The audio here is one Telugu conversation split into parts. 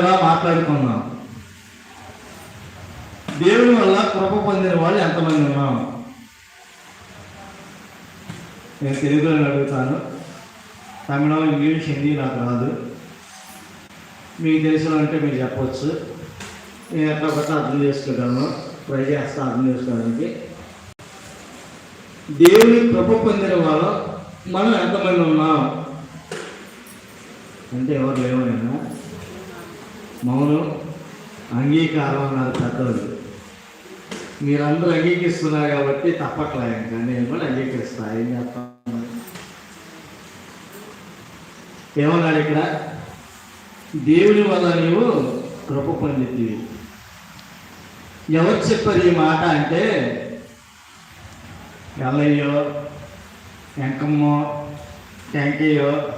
మాట్లాడుకున్నాం. దేవుని వల్ల కృప పొందిన వాళ్ళు ఎంతమంది ఉన్నాం? నేను తెలుగులో అడుగుతాను. తమిళం ఇంగ్లీష్ హిందీ నాకు రాదు. మీకు తెలిసిన అంటే మీరు చెప్పవచ్చు నేను ఎట్లా పట్ల అర్థం చేసుకుంటాను. ట్రై చేస్తాను అర్థం చేసుకోవడానికి. దేవుని కృప పొందిన వాళ్ళు మనం ఎంతమంది ఉన్నాం? అంటే ఎవరు లేవనైనా మౌనం అంగీకారం అన్నారు పెద్దవాళ్ళు మీరందరూ అంగీకరిస్తున్నారు కాబట్టి తప్పట్లే ఇంకా. నేను కూడా అంగీకరిస్తా. ఏం చేస్తాను ఏమన్నాడు ఇక్కడ? దేవుని వల్ల నీవు కృప పొందితివి. ఎవరు చెప్పారు ఈ మాట అంటే ఎల్లయ్యో వెంకమ్మో టెంకయ్యో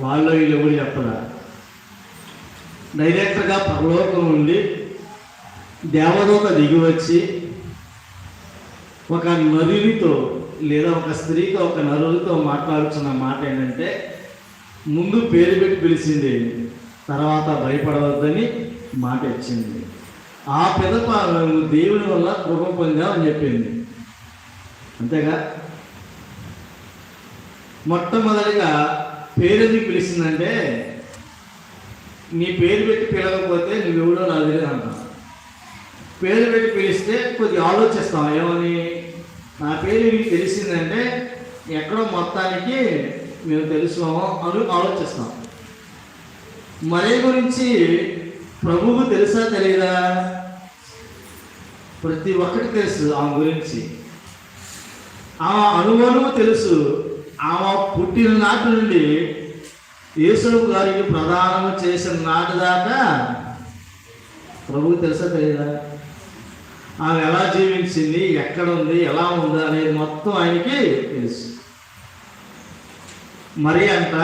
వాళ్ళు వీళ్ళు కూడా చెప్పరా? డైరెక్ట్గా పరలోకం నుండి దేవదూత దిగి వచ్చి ఒక నరునితో లేదా ఒక స్త్రీతో ఒక నరునితో మాట్లాడుతున్న మాట ఏంటంటే ముందు పేరు పెట్టి పిలిచింది తర్వాత భయపడవద్దని మాట ఇచ్చింది. ఆ పిదప దేవుని వల్ల కృప పొందామని చెప్పింది. అంతేగా? మొట్టమొదటిగా పేరుని పిలిచిందంటే నీ పేరు పెట్టి పిలవకపోతే నువ్వెవడో నాకు తెలియదు అంటాం. పేరు పెట్టి పిలిస్తే కొద్దిగా ఆలోచిస్తాం ఏమని? నా పేరు మీకు తెలిసిందంటే ఎక్కడో మొత్తానికి మేము తెలుసుకోమో అని ఆలోచిస్తాం. మరే గురించి ప్రభువు తెలుసా తెలియదా ప్రతి ఒక్కటి తెలుసు ఆమె గురించి. ఆమె అనుభవము తెలుసు. ఆమె పుట్టిన నాటి నుండి యేసుడు గారికి ప్రదానం చేసిన నాటి దాకా ప్రభువు తెలుసా తెలియదా ఆమె ఎలా జీవించింది ఎక్కడ ఉంది ఎలా ఉంది అనేది మొత్తం ఆయనకి తెలుసు. మరి అంట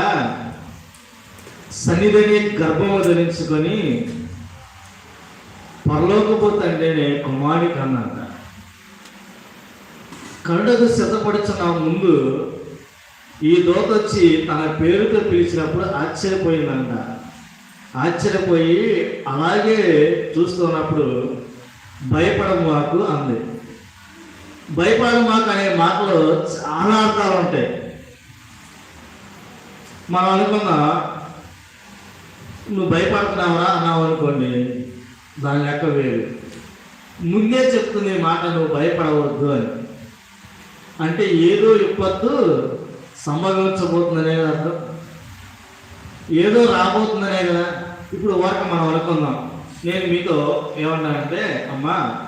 సన్నిధిని గర్భము ధరించుకొని పరలోకపోతండేనే కుమారి కన్నంట కరుడకు సిద్ధపడుచున్న ముందు ఈ దోత వచ్చి తన పేరుతో పిలిచినప్పుడు ఆశ్చర్యపోయిందంట. ఆశ్చర్యపోయి అలాగే చూస్తున్నప్పుడు భయపడము మాకు అంది. భయపడం మాకు అనే మాటలో చాలా అర్థాలు ఉంటాయి. మనం అనుకున్నా నువ్వు భయపడుతున్నావా అన్నావు అనుకోండి దాని లెక్క వేరు. ముందే చెప్తుంది మాట నువ్వు భయపడవద్దు అని. అంటే ఏదో ఇప్పొద్దు సంభవించబోతుందనే అర్థం? ఏదో రాబోతుందనే కదా. ఇప్పుడు వరకు మనం అనుకుందాం. నేను మీతో ఏమన్నానంటే అమ్మా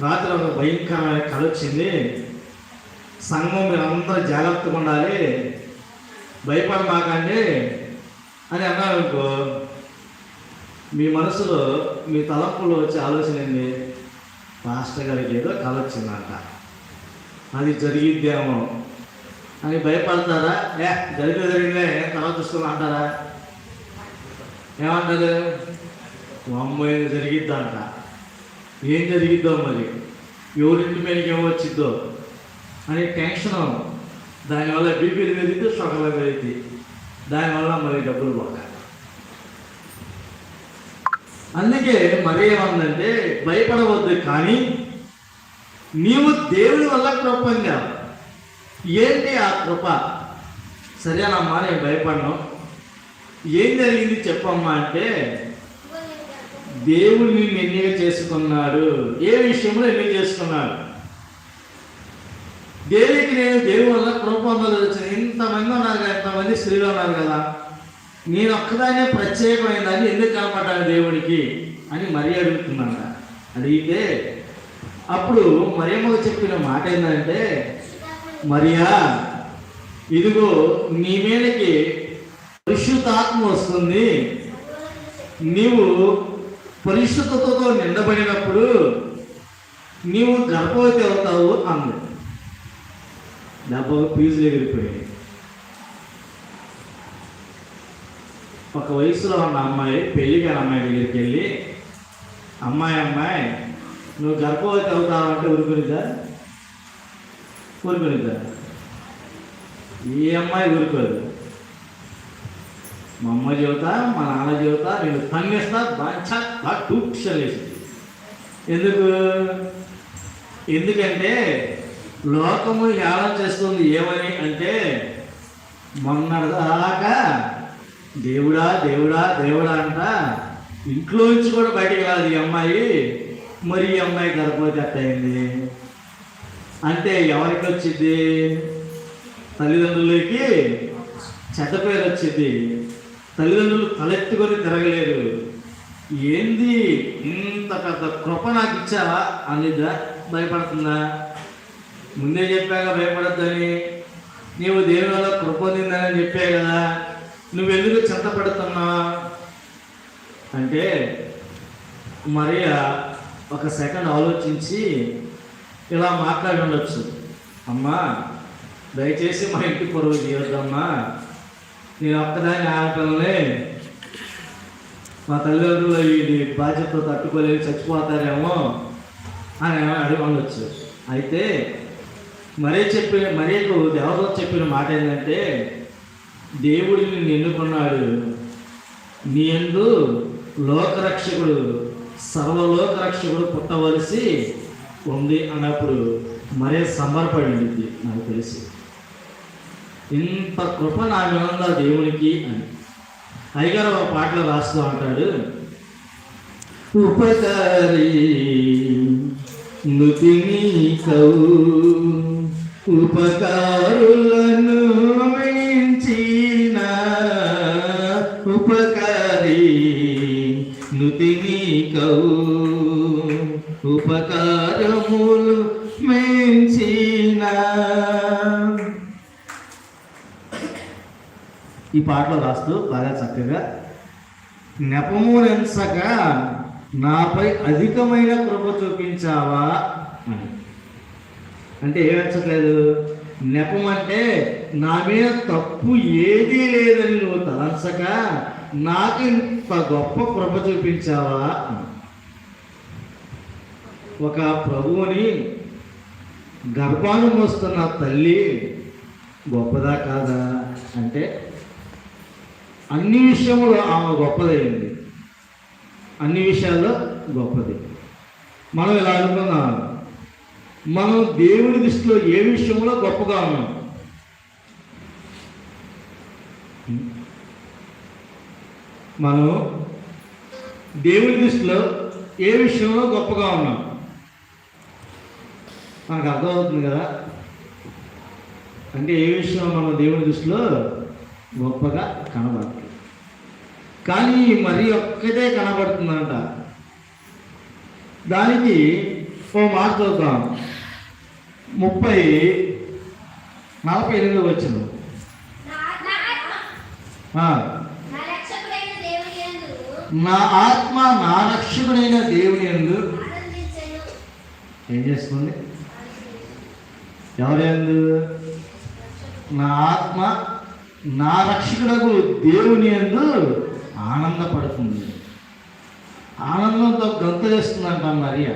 రాత్రి ఒక భయంకరమైన కళ వచ్చింది. సంఘం మీరు అందరూ జాగ్రత్తగా ఉండాలి. భయపడమాకండి అని అన్నారు అనుకో మీ మనసులో మీ తలంపులో వచ్చే ఆలోచన ఏంది? పాస్టర్ గారికి ఏదో కళ వచ్చిందంట. అది జరిగిద్దేమో. అని భయపడతారా? ఏ జరిగిన జరిగిందే తర్వాత కళ చూసుకుని అంటారా? ఏమంటారు? అమ్మాయి ఏం జరిగిద్దంట. ఏం జరిగిద్దో మరి? ఎవరింటి మీదకి ఏమొచ్చిద్దో అని టెన్షన్ దానివల్ల బీపీలు పెరిగితే షుగర్లు పెరిగింది దానివల్ల మరి డబ్బులు పోక. అందుకే మరి ఏమందంటే భయపడవద్దు కానీ నీవు దేవుని వల్ల కృప ఏంటి ఆ కృప? సరేనమ్మా నేను భయపడను. ఏం జరిగింది చెప్పమ్మా అంటే దేవుడు నిన్ను ఎన్నిక చేసుకున్నాడు. ఏ విషయంలో ఎన్నిక చేసుకున్నాడు? దేనికి నేను దేవుని వల్ల కృప పొందలేదు? ఇంతమంది ఉన్నారు కదా ఇంతమంది స్త్రీలు ఉన్నారు కదా. నేను ఒక్కదానే ప్రత్యేకమైనది ఎందుకు కనపడ్డాను దేవుడికి? అని మరీ అడుగుతున్నాను. అడిగితే అప్పుడు మరేమో చెప్పిన మాట ఏంటంటే మరియా ఇదిగో నీ మీదకి పరిశుద్ధాత్మ వస్తుంది. నీవు పరిశుద్ధతతో నిండబడినప్పుడు నీవు గర్భవతి అవుతావు అంది. డబ్బా ఫీజులు ఎగిరిపోయాయి ఒక వయసులో ఉన్న అమ్మాయి పెళ్ళికి అమ్మాయి దగ్గరికి వెళ్ళి అమ్మాయి అమ్మాయి నువ్వు గర్భవతి అవుతావంటే ఊరుకునిద్దా ఊరుకునిద్దా? ఈ అమ్మాయి ఊరుకోదు. మా అమ్మ చెబుతా మా నాన్న చెబుతా నేను తన్నేస్తా బాగా బాగా టూక్షలేసి ఎందుకు? ఎందుకంటే లోకము హేళన చేస్తుంది ఏమని అంటే మొన్నటిదాకా దేవుడా దేవుడా దేవుడా అంట ఇంట్లోంచి కూడా బయటికి రాదు ఈ అమ్మాయి. మరి ఈ అమ్మాయి గర్భవతి అట్టయింది. అంటే ఎవరికి వచ్చింది తల్లిదండ్రులకి చెడ్డ పేరు వచ్చింది తల్లిదండ్రులు తలెత్తుకొని తిరగలేరు. ఏంది ఇంత పెద్ద కృప నాకు ఇచ్చావా? అనిదా భయపడుతుందా? ముందే చెప్పాక భయపడద్దని. నీవు దేవుని వల్ల కృప నిందని చెప్పే కదా. నువ్వు ఎందుకు చింతపడుతున్నా అంటే మరియా ఒక సెకండ్ ఆలోచించి ఇలా మాట్లాడి ఉండొచ్చు. అమ్మా దయచేసి మా ఇంటి పొరుగు చేయొద్దమ్మా. నేను ఒక్కదాని ఆడపిల్లనే. మా తల్లిదండ్రులు ఇది బాధ్యత తట్టుకోలేక చచ్చిపోతారేమో అని అడిగి ఉండొచ్చు. అయితే మరే చెప్పిన మరేకు దేవదూత చెప్పిన మాట ఏంటంటే దేవుడు నిన్ను ఎన్నుకున్నాడు నీ ఎందు లోకరక్షకుడు సర్వలోకరక్షకుడు పుట్టవలసి ఉంది అన్నప్పుడు మరే సంబరపడింది నాకు తెలిసి. ఇంత కృప నా వినందా దేవునికి అని. అయ్యగారు ఒక పాటలు రాస్తూ అంటాడు ఉపకారి నుతిని కవు. ఉపకారులను మించిన ఉపకారి నుతిని కవు. ఉపకారములు మించిన. ఈ పాటలో రాస్తూ బాగా చక్కగా నెపమునెంచక నాపై అధికమైన కృప చూపించావా? అని. అంటే ఏమించట్లేదు నెపం అంటే నా మీద తప్పు ఏదీ లేదని నువ్వు తలంచక నాకు ఇంత గొప్ప కృప చూపించావా? అని. ఒక ప్రభువుని గర్భాన్ని మోస్తున్న తల్లి గొప్పదా కాదా అంటే అన్ని విషయంలో ఆమె గొప్పదైంది. అన్ని విషయాల్లో గొప్పది. మనం ఇలా అనుకున్నాం? మనం దేవుడి దృష్టిలో ఏ విషయంలో గొప్పగా ఉన్నాం? మనం దేవుడి దృష్టిలో ఏ విషయంలో గొప్పగా ఉన్నాం? మనకు అర్థమవుతుంది కదా? అంటే ఏ విషయం మనం దేవుడి దృష్టిలో గొప్పగా కనబడుతుంది? కానీ మరి ఒక్కటే కనబడుతుందంట. దానికి ఓ మాట చూద్దాం. ముప్పై నలభై ఎనిమిది వచ్చిన నా దేవుని ఆత్మ నా రక్షకుడైన దేవుని ఎందు. ఏం చేస్తుంది? ఎవరి నా ఆత్మ నా రక్షకుడకు దేవుని ఎందు ఆనందపడుతుంది. ఆనందంతో గంత చేస్తుందంట మరియ.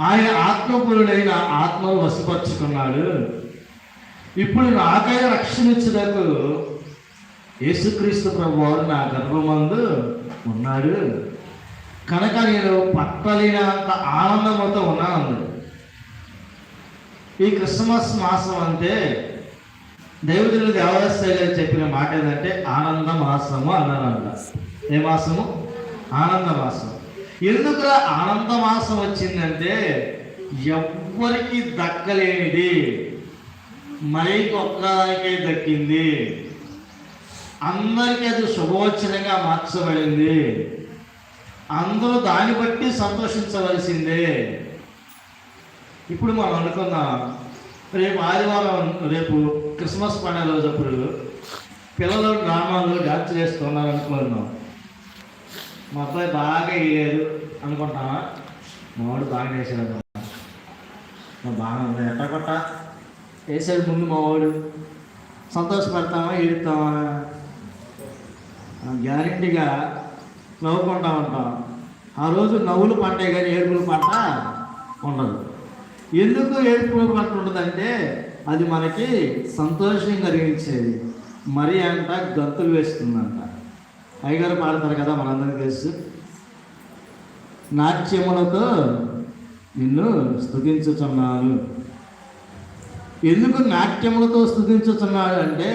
ఆయన ఆత్మపురుడైన ఆత్మను వసపరుచుకున్నాడు ఇప్పుడు నాకై రక్షణ యేసుక్రీస్తు ప్రభు వారు నా గర్భమందు ఉన్నాడు. కనుక నేను పట్టలేనంత ఆనందంతో ఉన్నాను ఈ క్రిస్మస్ మాసం అంటే దేవుడు దేవదాసాయి గారు చెప్పిన మాట ఏంటంటే ఆనంద మాసము అన్నారంట. ఏ మాసము? ఆనంద మాసం. ఎందుకు ఆనంద మాసం వచ్చిందంటే ఎవ్వరికి దక్కలేనిది. మైకి ఒక్కదానికే దక్కింది. అందరికీ అది శుభవచనంగా మార్చబడింది. అందరూ దాన్ని బట్టి సంతోషించవలసిందే. ఇప్పుడు మనం అనుకున్న రేపు ఆదివారం రేపు క్రిస్మస్ పండుగ రోజు అప్పుడు పిల్లలు డ్రామాలు డాన్స్ చేస్తున్నారు అనుకుందాం. మా అబ్బాయి బాగా వేయలేదు అనుకుంటామా మా వాడు బాగా వేసాడు. అనుకుంటా. మా బాగా ఉంది. ఎట్ట కొట్ట? వేసాడు ముందు మా వాడు. సంతోషపడతామా ఏడుతామా గ్యారెంటీగా నవ్వుకుంటా ఉంటాం. ఆ రోజు నవ్వులు పంటే కానీ ఏడుపులు పంట ఉండదు. ఎందుకు ఏడుపులు పంట ఉండదంటే అది మనకి సంతోషం కలిగించేది. మరి అంట గంతులు వేస్తుందంట. అయ్యగారు పాడతారు కదా మనందరికీ తెలుసు. నాట్యములతో నిన్ను స్థుతించుచున్నాను ఎందుకు నాట్యములతో స్థుతించుచున్నాడు అంటే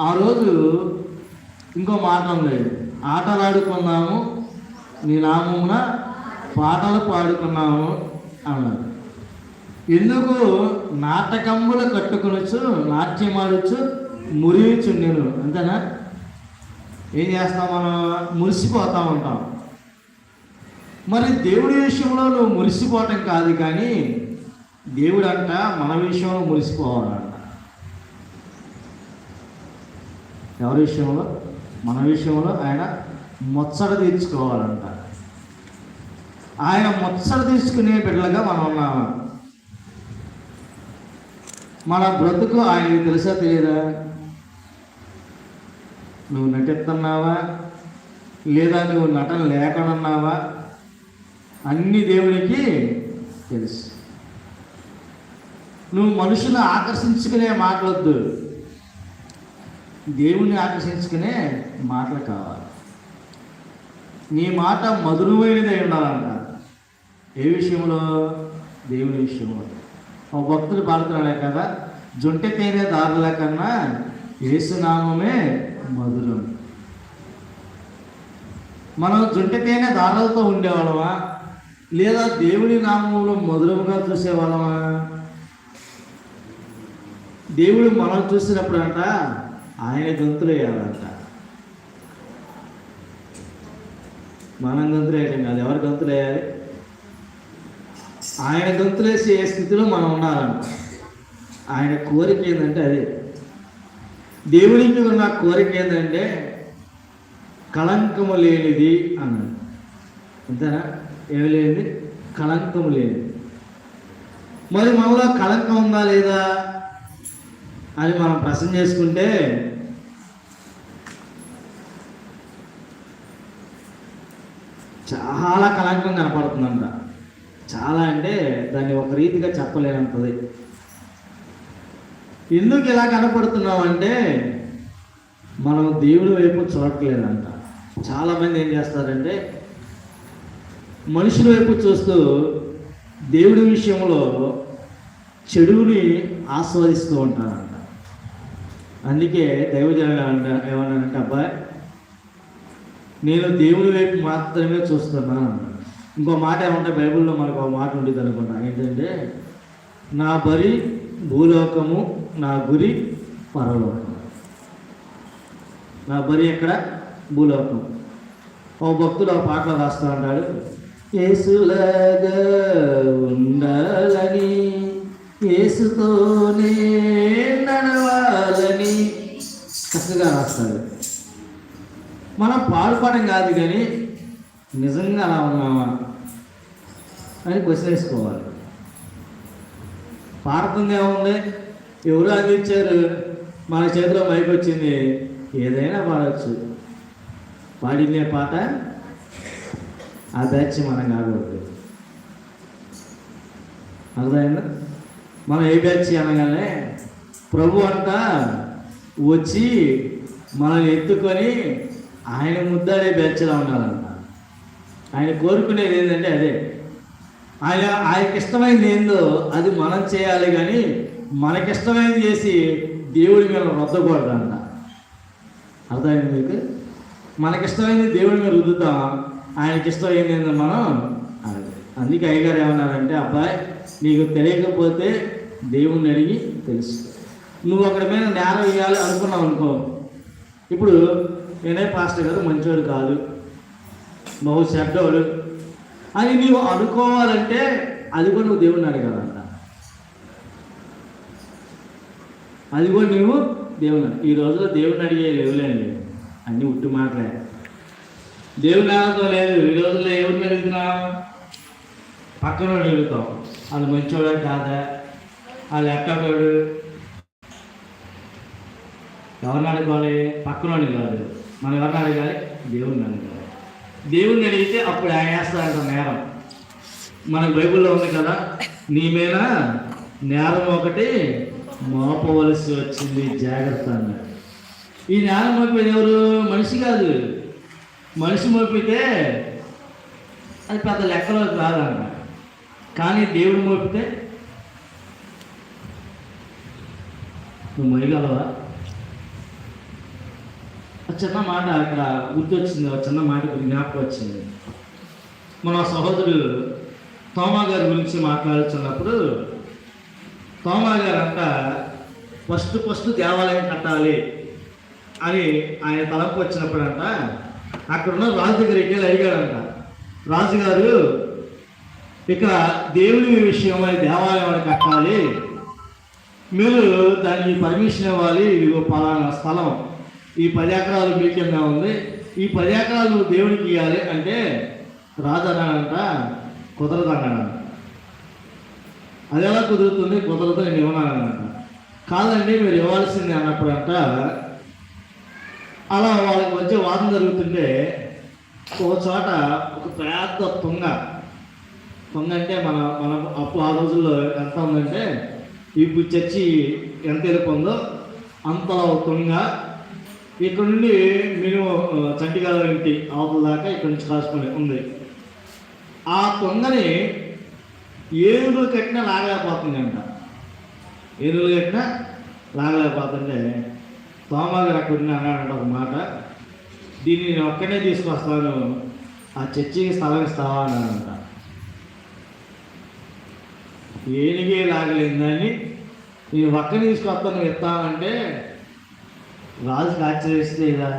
ఆ రోజు ఇంకో మాట లేదు ఆటలాడుకున్నాము నీ నామమున పాటలు పాడుకున్నాము అన్నారు ఎందుకు నాటకములు నాట్యం నాట్యమాడచ్చు మురియచ్చు నేను? అంతేనా? ఏం చేస్తాం మనం? మురిసిపోతూ ఉంటాం మరి దేవుడి విషయంలో నువ్వు మురిసిపోవటం కాదు కానీ దేవుడు అంట మన విషయంలో మురిసిపోవాలంట. ఎవరి విషయంలో? మన విషయంలో ఆయన ముచ్చట తీర్చుకోవాలంట. ఆయన ముచ్చట తీసుకునే బిడ్డలుగా మనం ఉన్నామా మన బ్రతుకు ఆయనకి తెలుసా తెలియదా? నువ్వు నటిస్తున్నావా? లేదా నువ్వు నటన లేకనున్నావా? అన్ని దేవునికి తెలుసు. నువ్వు మనుషులు ఆకర్షించుకునే మాటలొద్దు. దేవుణ్ణి ఆకర్షించుకునే మాటలు కావాలి. నీ మాట మధురమైనదై ఉండాలంట. ఏ విషయంలో? దేవుని విషయంలో. భక్తులు పాడుతున్నాడే కదా జొంటె తేనె దారుల కన్నా ఏసునామమే మధురం. మనం జొంటె తేనె దారులతో ఉండేవాళ్ళమా? లేదా దేవుని నామంలో మధురముగా చూసేవాళ్ళమా? దేవుడు మనం చూసినప్పుడు అంట ఆయన గంతులు వేయాలంట మనం గంతులు వేయటం కాదు ఎవరు గంతులు వేయాలి ఆయన గొంతులేసి ఏ స్థితిలో మనం ఉండాలంట. ఆయన కోరిక ఏంటంటే అదే. దేవునికి ఉన్న కోరిక ఏంటంటే కళంకము లేనిది అన్నాడు. అంతేనా? ఏమి లేనిది? కళంకము లేనిది. మరి మనలో కళంకం ఉందా లేదా అని మనం ప్రశ్న చేసుకుంటే చాలా కళంకం కనపడుతుందంట. చాలా అంటే దాన్ని ఒక రీతిగా చెప్పలేనంతది. ఎందుకు ఇలా కనపడుతున్నామంటే మనం దేవుడి వైపు చూడట్లేదంట. చాలామంది ఏం చేస్తారంటే మనుషుల వైపు చూస్తూ దేవుడి విషయంలో చెడుని ఆస్వాదిస్తూ ఉంటారంట. అందుకే దైవజనులు అంట ఏమన్నారంటే అబ్బాయి నేను దేవుడి వైపు మాత్రమే చూస్తున్నాను అన్నాడు ఇంకో మాట ఏమంటే బైబిల్లో మనకు ఒక మాట ఉండేది అనుకుంటా. ఏంటంటే నా బరి భూలోకము నా గురి పరలోకం నా బరి ఎక్కడ? భూలోకం ఓ భక్తుడు ఒక పాటలో రాస్తూ అంటాడు యేసులాగా ఉండాలని యేసుతోనే నడవాలని చక్కగా రాస్తాడు. మనం పాడుకోవడం కాదు కానీ నిజంగా అలా ఉన్నామా? అని క్వశ్చన్ వేసుకోవాలి. పాడుతుంది ఏముంది? ఎవరు అందించారు మన చేతిలో మైక్ వచ్చింది. ఏదైనా పాడవచ్చు పాడిందే పాట? ఆ బ్యాచ్ మనం కాకూడదు. అర్థమైందా? మనం ఏ బ్యాచ్ అనగానే ప్రభు అంతా వచ్చి మనల్ని ఎత్తుకొని ఆయన ముద్దాడే బ్యాచ్లా ఉండాలంట. ఆయన కోరుకునేది ఏంటంటే అదే. ఆయన ఆయనకి ఇష్టమైంది ఏందో అది మనం చేయాలి కానీ మనకిష్టమైనది చేసి దేవుడి మీద రుద్దకూడదంట. అర్థమైంది మీకు? మనకిష్టమైంది దేవుడి మీద రుద్దుతాం ఆయనకి ఇష్టమైంది ఏందో మనం అందుకే అయ్యగారు ఏమన్నారంటే అబ్బాయి నీకు తెలియకపోతే దేవుణ్ణి అడిగి తెలుసు నువ్వు అక్కడ మీద నేరం వేయాలి అనుకున్నావు అనుకో. ఇప్పుడు నేనే పాస్టర్ గారు మంచివాడు కాదు. బహు చెడ్డవాడు అని నీవు అనుకోవాలంటే అది కూడా నువ్వు దేవుణ్ణి అడగాలంట. అది కూడా నువ్వు దేవుని ఈ రోజులో దేవుని అడిగే లేవులేండి అన్నీ ఉట్టి మాటలే. దేవుని ఆనందం లేదు. ఈ రోజుల్లో ఎవరిని అడుగుతున్నావు పక్కన అడుగుతాం. వాళ్ళు మంచోడా కాదా? వాళ్ళు ఎక్కడోడు ఎవరిని అడగాలి? పక్కన అడగాలి మనం ఎవరిని అడగాలి? దేవుణ్ణి అడగాలి. దేవుణ్ణి అడిగితే అప్పుడు ఆయన వేస్తాడంట నేరం. మన బైబిల్లో ఉంది కదా నీ మీద నేరం ఒకటి మోపవలసి వచ్చింది జాగ్రత్త అన్నాడు. ఈ నేరం మోపేది ఎవరు? మనిషి కాదు. మనిషి మోపితే అది పెద్ద లెక్కలో కాదన్న. కానీ దేవుడు మోపితే నువ్వు మొయ్యగలవా చిన్న మాట అక్కడ గుర్తొచ్చింది ఆ చిన్న మాట జ్ఞాపకం వచ్చింది. మన సహోదరుడు తోమా గారి గురించి మాట్లాడుతున్నప్పుడు తోమా గారు అంట ఫస్ట్ ఫస్ట్ దేవాలయం కట్టాలి అని ఆయన తలంపు వచ్చినప్పుడంట అక్కడున్న రాజు దగ్గరికి వెళ్ళి అడిగాడంట. రాజుగారు ఇక్కడ దేవుని విషయమై దేవాలయం అని కట్టాలి. మీరు దానికి పర్మిషన్ ఇవ్వాలి. ఇదిగో పలానా స్థలం. ఈ పది ఎకరాలు మీ కింద ఉంది? ఈ పది ఎకరాలు నువ్వు దేవునికి ఇవ్వాలి అంటే రాదన్నాడంట అన్నాడంట కుదరదు అన్నాడంట అది ఎలా కుదురుతుంది? కుదరదు నేను ఇవ్వనానంట కాదండి మీరు ఇవ్వాల్సింది అన్నప్పుడంట. అలా వాళ్ళకి మధ్య వాదన జరుగుతుంటే ఒక చోట ఒక పెద్ద తుంగ తుంగ అంటే మన మన అప్పుడు ఆ రోజుల్లో ఎంత ఉందంటే ఇప్పుడు చర్చి ఎంత వెళ్ళిపోందో అంతలో తుంగ ఇక్కడ నుండి మినిమం చంటిగాల ఇంటి అవతల దాకా ఇక్కడ నుంచి కాసుకొని ఉంది. ఆ కొంగని ఏనుగులు కట్టినా లాగలేకపోతుంది అంట ఏనుగులు కట్టినా లాగలేకపోతుంటే తోమగారు అక్కడ అన్నాడంట ఒక మాట. దీన్ని నేను ఒక్కనే తీసుకొస్తాను. ఆ చర్చికి స్థలం ఇస్తావా అన్నాడంట. ఏనిగే లాగలేదని నేను ఒక్కనే తీసుకొస్తాను నువ్వు ఇస్తానంటే రాజుకి ఆశ్చర్యస్తే ఇలా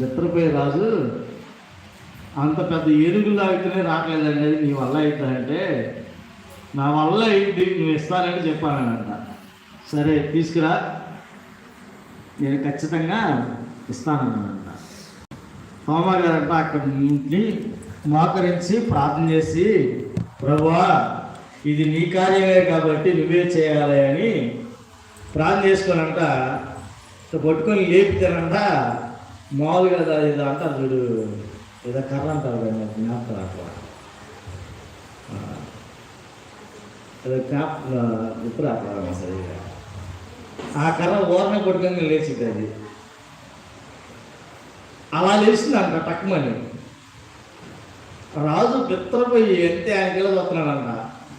నిద్రపోయే రాజు అంత పెద్ద ఏనుగులు దాగితేనే రావట్లేదండి అది నీ వల్ల అవుతుందంటే నా వల్ల అయింది నువ్వు ఇస్తానని చెప్పానంట సరే తీసుకురా నేను ఖచ్చితంగా ఇస్తానన్నానంట. తోమా గారంట అక్కడి నుండి మోకరించి ప్రార్థన చేసి ప్రభువా ఇది నీ కార్యమే కాబట్టి నువ్వే చేయాలి అని ప్రార్థన చేసుకోనంట. సో పట్టుకొని లేపితేనంట మామూలుగా దా- ఏదో అంటారు చూడు ఏదో కర్ర అంటారు కదా నాకు జ్ఞాపకం అట్లా ఏదో జ్ఞాప ఇప్పుడు అట్లా సరిగా ఆ కర్ర ఓరణ పట్టుకొని లేచింది అది. అలా లేచిందంట టక్మని రాజు పిత్రపోయి ఎంతే ఆయన కిలో చూస్తున్నాడంట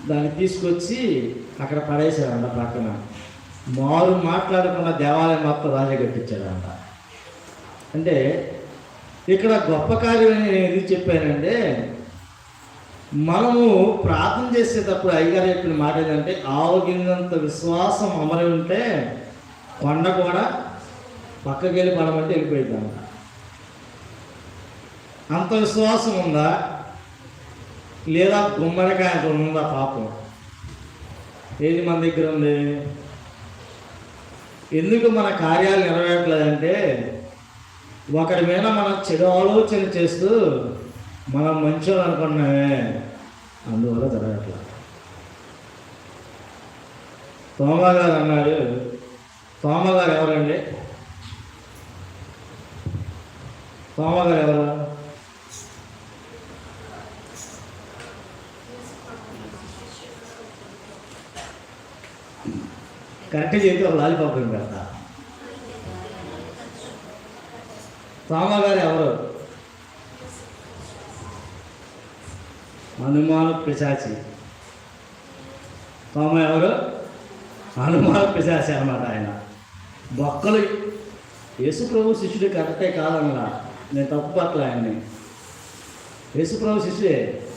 దాన్ని తీసుకొచ్చి అక్కడ పడేసాడంట పక్కన. మారు మాట్లాడకుండా దేవాలయం మొత్తం రాజే కట్టించాడంట. అంటే ఇక్కడ గొప్ప కార్యం అని నేను ఇది చెప్పానంటే మనము ప్రార్థన చేసేటప్పుడు అయ్యగారు చెప్పిన మాట ఏంటంటే ఆవగిందంత విశ్వాసం అమరి ఉంటే కొండ కూడా పక్కకి వెళ్ళి పడమంటే వెళ్ళిపోయిందంట అంత విశ్వాసం ఉందా? లేదా గుమ్మడికాయ ఉందా పాపం? ఏది మన దగ్గర ఉంది? ఎందుకు మన కార్యాలు నెరవేరట్లేదంటే ఒకరి మీద మనం చెడు ఆలోచన చేస్తూ మనం మంచోళ్ళు అనుకున్నామే అందువల్ల జరగట్లేదు తోమగారు అన్నాడు తోమగారు ఎవరండి? తోమగారు ఎవరు? కరెక్ట్ చేతి ఒక లాలిపాప్ పెడతా. తోమగారు ఎవరు? హనుమాను పిశాచి. తోమ ఎవరు? హనుమాను పిశాచి అన్నమాట ఆయన. బొక్కలు యేసుప్రభు శిష్యుడు కరెక్టే కాదన్నా. నేను తప్పు పట్ల ఆయన్ని. యేసుప్రభు శిష్యుడే.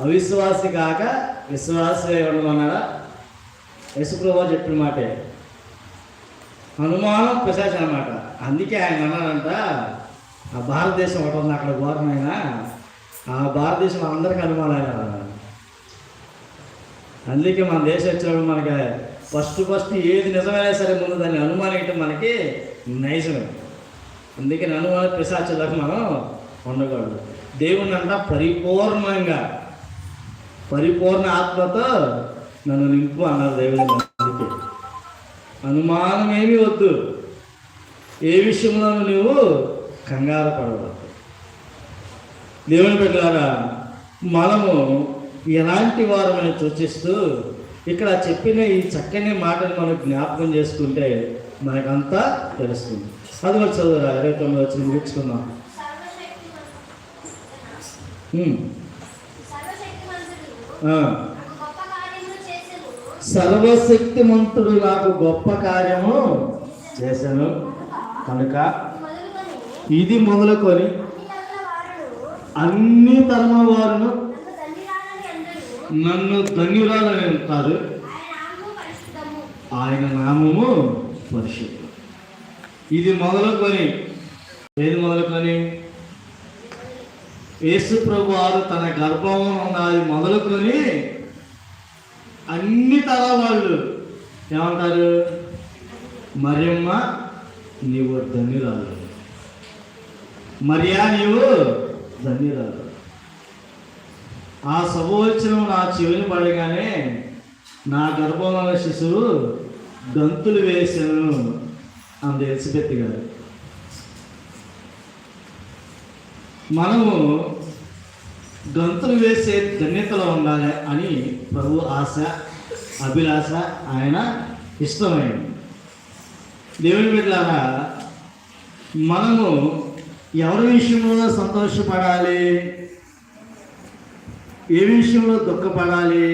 అవిశ్వాసి కాక విశ్వాసే ఉండమన్నాడా? యశుప్రభు చెప్పిన మాటే. హనుమానం పిశాచి అనమాట అందుకే ఆయన అన్నారంట ఆ భారతదేశం ఒకటి ఉంది అక్కడ ఘోరమైన ఆ భారతదేశం అందరికీ అనుమానాలు అందుకే మన దేశం వచ్చినప్పుడు మనకి ఫస్ట్ ఫస్ట్ ఏది నిజమైనా సరే ముందు దాన్ని అనుమానించడం మనకి నైజమే. అందుకే అనుమాన పిశాచులకు మనం ఉండకూడదు. దేవుని అంట పరిపూర్ణంగా పరిపూర్ణ ఆత్మతో నన్ను నింపు అన్నారు దేవుడు అందుకే అనుమానం ఏమీ వద్దు. ఏ విషయంలో నువ్వు కంగారు పడవద్దు. దేవుని బిడ్డలారా మనము ఎలాంటి వారమని సూచిస్తూ ఇక్కడ చెప్పిన ఈ చక్కని మాటలు మనం జ్ఞాపకం చేసుకుంటే మనకంతా తెలుస్తుంది. అది కూడా చదువురా ఇరవై తొమ్మిది వచ్చి ముగించుకుందాం. సర్వశక్తిమంతుడు ఉమ్. సర్వశక్తిమంతుడు ఆ. నాకు గొప్ప కార్యములు చేసెను. సర్వశక్తిమంతుడు నాకు గొప్ప కార్యము చేశాను. కనుక ఇది మొదలుకొని అన్ని తరమ వారును నన్ను ధన్యురాలని అంటారు ఆయన నామము ఆయన నామము పరిశుద్ధం. ఇది మొదలుకొని ఏది మొదలుకొని? యేసు ప్రభు వారు తన గర్భం ఉన్నది మొదలుకొని అన్ని తరాల. వాళ్ళు ఏమంటారు? మరియమ్మ నీవు ధన్యురాలు. మరియా నీవు ధన్యురాలు. ఆ శుభవచనం నా చెవిని పడగానే నా గర్భంలో శిశువు గంతులు వేసాను అంది ఎలిజబెత్ గారు. మనము గంతులు వేసే ధన్యతలో ఉండాలి అని ప్రభు ఆశ అభిలాష ఆయన ఇష్టమైంది. దేవుని బిడ్డలారా మనము ఎవరి విషయంలో సంతోషపడాలి? ఏ విషయంలో దుఃఖపడాలి?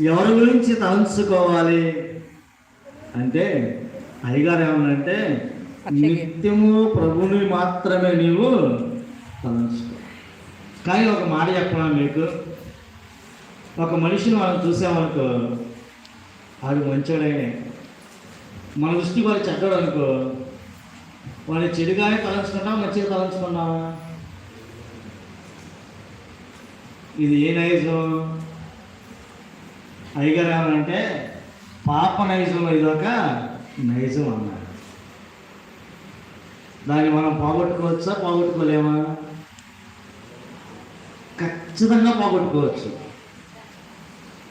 ఎవరి గురించి తలంచుకోవాలి? అంటే అయ్యగారు ఏమన్నంటే నిత్యము ప్రభుని మాత్రమే నీవు తలంచుకో కానీ ఒక మాట చెప్పనా మీకు? ఒక మనిషిని మనం చూసామనుకో వాడు మంచోడే మన దృష్టి వాడు చెడ్డాడు అనుకో వాడిని చెడుగానే తలంచుకుంటాం మంచిగా తలంచుకున్నావా ఇది ఏ నైజం? అయ్యగారు ఏమనంటే పాప నైజం ఇదొక నైజం అన్నారు. దాన్ని మనం పోగొట్టుకోవచ్చా పోగొట్టుకోలేమా? ఖచ్చితంగా పోగొట్టుకోవచ్చు.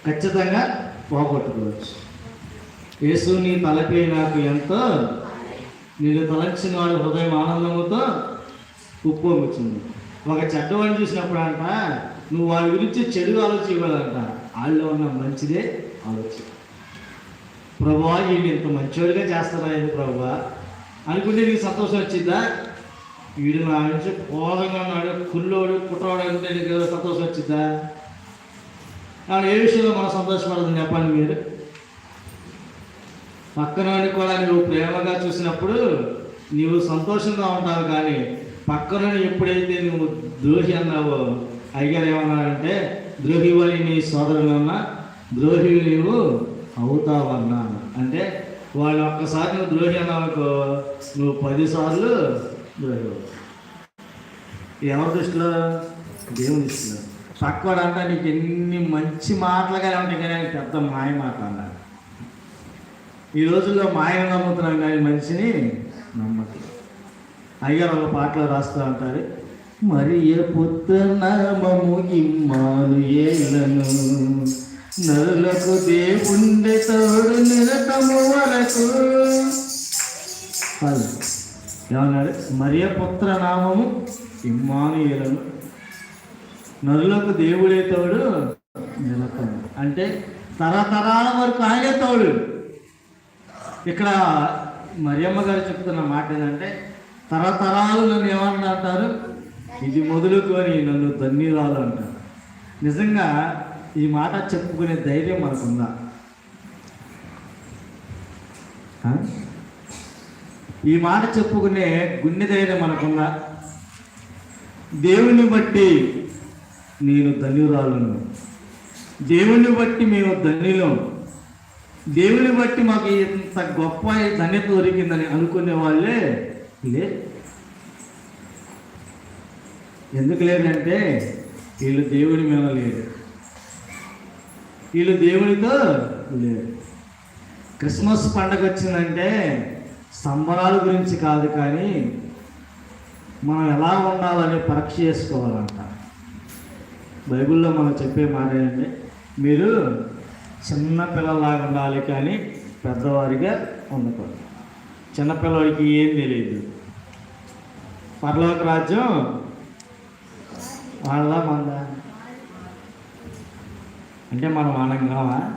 ఖచ్చితంగా పోగొట్టుకోవచ్చు. యేసు నీ తలపై నాకు ఎంతో నేను తలంచిన వాడు హృదయం ఆనందముతో ఉప్పొంగుతుంది ఒక చెడ్డవాడిని చూసినప్పుడు అంట నువ్వు వాడి గురించి చెడు ఆలోచించగలంట వాళ్ళు ఉన్న మంచిదే ఆలోచన. ప్రభా వీళ్ళు ఇంత మంచివాడిగా చేస్తారా ఏంది ప్రభా? అనుకుంటే నీకు సంతోషం వచ్చిందా వీడు నా నుంచి పోదంగా ఉన్నాడు కుల్లోడు కుట్రోడు అంటే నీకు ఏదో సంతోషం వచ్చిందా కానీ ఏ విషయంలో మనం సంతోషపడదని చెప్పండి మీరు పక్కన కూడా నువ్వు ప్రేమగా చూసినప్పుడు నీవు సంతోషంగా ఉంటావు కానీ పక్కన ఎప్పుడైతే నువ్వు ద్రోహి అన్నావో అయ్యారు ఏమన్నారంటే ద్రోహి వని నీ సోదరులన్నా ద్రోహి నీవు అవుతావన్నా అంటే వాళ్ళు ఒక్కసారి నువ్వు ద్రోహి అన్నావనుకో నువ్వు పదిసార్లు ఎవరి దృష్టిలో దేవుని దృష్టిలో పక్కవాడు అంట నీకు ఎన్ని మంచి మాటలుగా ఉంటాయి కానీ ఆయన పెద్ద మాయ మాట అన్నారు. ఈ రోజుల్లో మాయను నమ్ముతున్నాం కానీ మనిషిని నమ్మట్లేదు. అయ్యారు ఒక పాటలు రాస్తూ ఉంటారు మరి ఏ పుత్రనామము ఇమ్మాను ఏలను నరులకు దేవుండే తోడు నిరతము వరకు. ఏమన్నాడు? మరియపుత్ర నామము ఇమ్మానుయేలను. నరులకు దేవుడే తోడు నిలకము. అంటే తరతరాల వరకు ఆయనే తోడు. ఇక్కడ మరియమ్మ గారు చెప్తున్న మాట ఏంటంటే తరతరాలు నన్ను ఏమన్నా అంటారు? ఇది మొదలుకొని నన్ను ధన్యురాలు అంటారు. నిజంగా ఈ మాట చెప్పుకునే ధైర్యం మనకుందా? ఆ? ఈ మాట చెప్పుకునే గుండె ధైర్యం మనకుందా? దేవుని బట్టి నేను ధన్యురాలను. దేవుని బట్టి మేము ధన్యులం. దేవుని బట్టి మాకు ఇంత గొప్ప ధన్యత దొరికిందని అనుకునే వాళ్ళే లే. ఎందుకు లేదంటే వీళ్ళు దేవుని మీద లేరు. వీళ్ళు దేవునితో లేరు. క్రిస్మస్ పండగ వచ్చిందంటే సంబరాల గురించి కాదు కానీ మనం ఎలా ఉండాలని పరీక్ష చేసుకోవాలంట. బైబిల్లో మనం చెప్పే మాట ఏంటంటే మీరు చిన్న పిల్లలాగా ఉండాలి కానీ పెద్దవారిగా ఉండకూడదు. చిన్నపిల్లవాడికి ఏం తెలియదు. పరలోక రాజ్యం వాళ్ళ మంద. అంటే మనం ఆనంగామా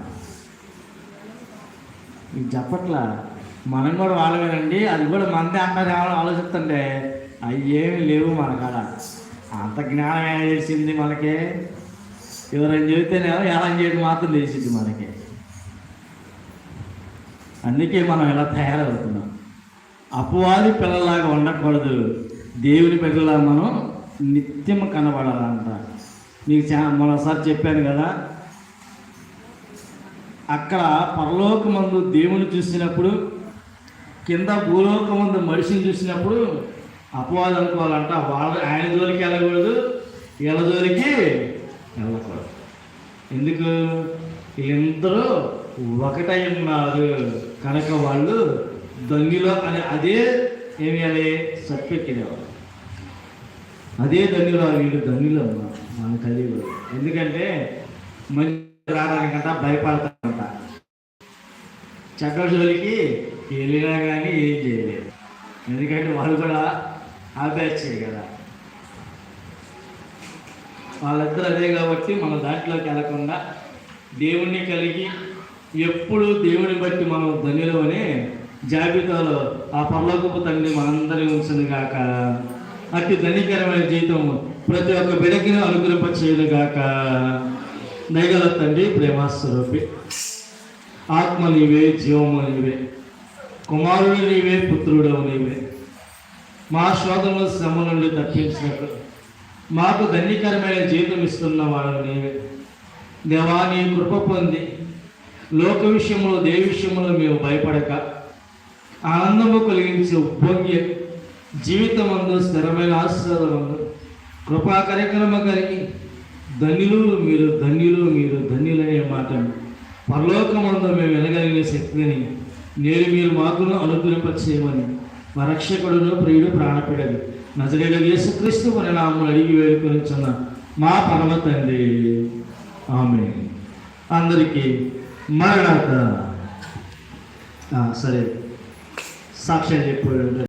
ఇది చెప్పట్లా? మనం కూడా వాళ్ళమేనండి? అది కూడా మందే అన్నారు ఏమో ఆలోచిస్తుంటే అవి ఏమీ లేవు మన కాడ. అంత జ్ఞానం ఏం తెలిసింది మనకి? ఎవరైనా చెబితేనేమో ఎలా చేయడం మాత్రం తెలిసింది మనకి. అందుకే మనం ఇలా తయారవుతున్నాం. అపవాది పిల్లలాగా ఉండకూడదు. దేవుని బిడ్డలా మనం నిత్యం కనబడాలంట. నీకు చా మరోసారి చెప్పాను కదా. అక్కడ పరలోకమందు దేవుని చూసినప్పుడు కింద భూలోకం భూలోకమందు మనిషిని చూసినప్పుడు అపవాదం అనుకోవాలంట. వాళ్ళ ఆయన జోలికి వెళ్ళకూడదు. వీళ్ళ జోలికి వెళ్ళకూడదు. ఎందుకు? వీళ్ళిద్దరూ ఒకటై ఉన్నారు. కనుక వాళ్ళు దొంగిలో అని అదే ఏమి అని సర్పెక్కినేవారు అదే దొంగిలో వీళ్ళు దొంగిలో ఉన్నారు మన కలియుగంలో ఎందుకంటే మంచి రావడానికంట భయపడతారు చెడ్డ జోలికి వెళ్ళినా కానీ ఏం చేయలేదు ఎందుకంటే వాళ్ళు కూడా ఆపేచ్చే కదా. వాళ్ళిద్దరూ అదే కాబట్టి మన దాంట్లోకి వెళ్ళకుండా దేవుణ్ణి కలిగి ఎప్పుడు దేవుని బట్టి మనం ధనిలోనే జాబితాలో ఆ పర్లోకపు తండ్రి మనందరి ఉంచును గాక. అతి ధనికరమైన జీవితం ప్రతి ఒక్క బిడకి అనుగ్రహింపచేయును గాక. దయగల తండ్రి ప్రేమాస్వరూపి. ఆత్మ నీవే జీవము నీవే. కుమారుడు నీవే పుత్రుడవు నీవే. మా శోధనలో శ్రమ నుండి తప్పించినట్టు. మాకు ధన్యకరమైన జీవితం ఇస్తున్న వాడు నీవే. దేవా నీ కృప పొంది. లోక విషయంలో దేవి విషయంలో మేము భయపడక. ఆనందము కలిగించే ఉప్పొంగి జీవితమందు స్థిరమైన ఆశీర్వాదమందు కృపా కార్యక్రమం కలిగి ధన్యులు మీరు ధన్యులు మీరు ధన్యులనే మాట పరలోకమందు మేము వినగలిగే శక్తిని నేను మీరు మాకును అనుగ్రహింపచేయమని మా రక్షకుడును ప్రియుడు ప్రాణపిడదు నజరేడు యేసుక్రీస్తు పరిణామం అడిగి వేడుకొనిచున్న మా పరమ తండ్రి. ఆమె అందరికీ మరణాత సరే. సాక్ష్యం చెప్పాడు